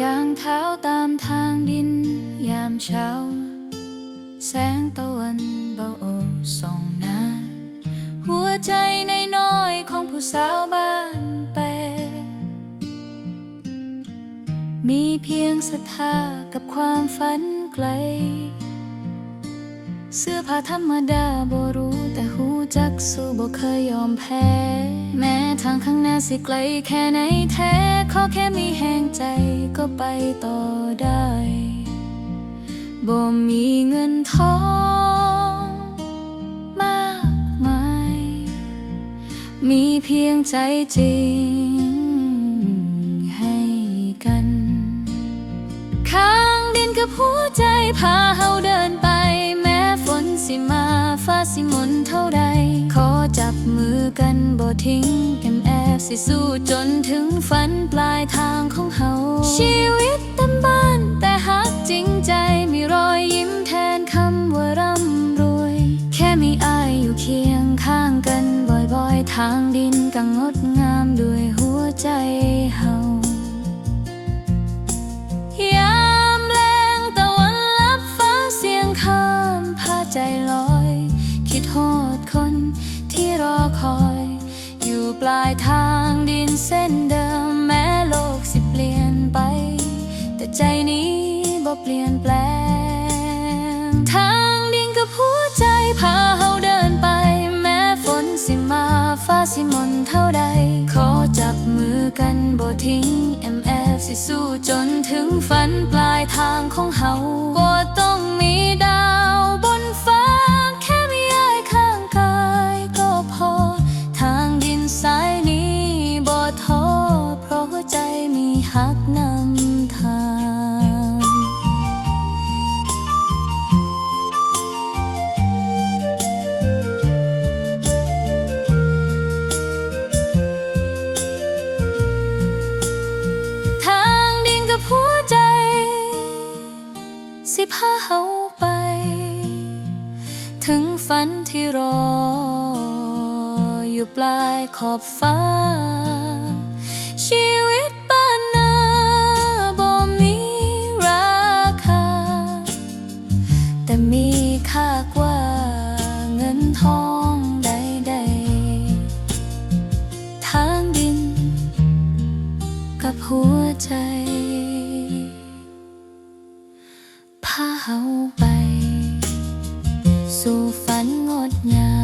ย่างเท้าตามทางดินยามเช้า แสงตะวันเบาโอบส่องหน้า หัวใจในน้อยของผู้สาวบ้านแปมีเพียงศรัทธากับความฝันไกล เสื้อผ้าธรรมดาบ่รู้แต่หู จักสู้บ่เคยยอมแพ้ แม้ทางข้างหน้าสิไกลแค่ไหนแท้ ขอแค่มีแห่งใจก็ไปต่อได้ บ่มีเงินทองมากมาย มีเพียงใจจริงให้กัน ข้างดินกับหัวใจพาเฮาเดินไป แม้ฝนสิมาฟ้าสิหมนเท่าใด กันบ่ทิ้งกันแอบสิสู้จนถึงฝันปลายทางของเฮาชีวิตเต็มบ้านแต่ฮักจริงใจมีรอยยิ้มแทนคำว่าร่ำรวย แค่มีอายอยู่เคียงข้างกันบ่อยๆ ทางดินก็งดงามด้วยหัวใจเฮายามแรงตะวันลับฟ้าเสียงข้ามพาใจลอย คิดฮอดคน ที่รอคอย อยู่ปลายทางดินเส้นเดิมแม้โลกสิเปลี่ยนไป แต่ใจนี้บ่เปลี่ยนแปลง ทางดินกับหัวใจพาเฮาเดินไป แม้ฝนสิมาฟ้าสิมนเท่าใด ขอจับมือกันบ่ทิ้ง MF สิสู้จนถึงฝันปลายทางของเฮา ฝันที่รอ อยู่ปลายขอบฟ้า ชีวิตบ้านนาบ่มีราคา แต่มีค่ากว่าเงินทองใดๆทางดิน กับหัวใจพาเฮาไป สู่ฝันงดงาม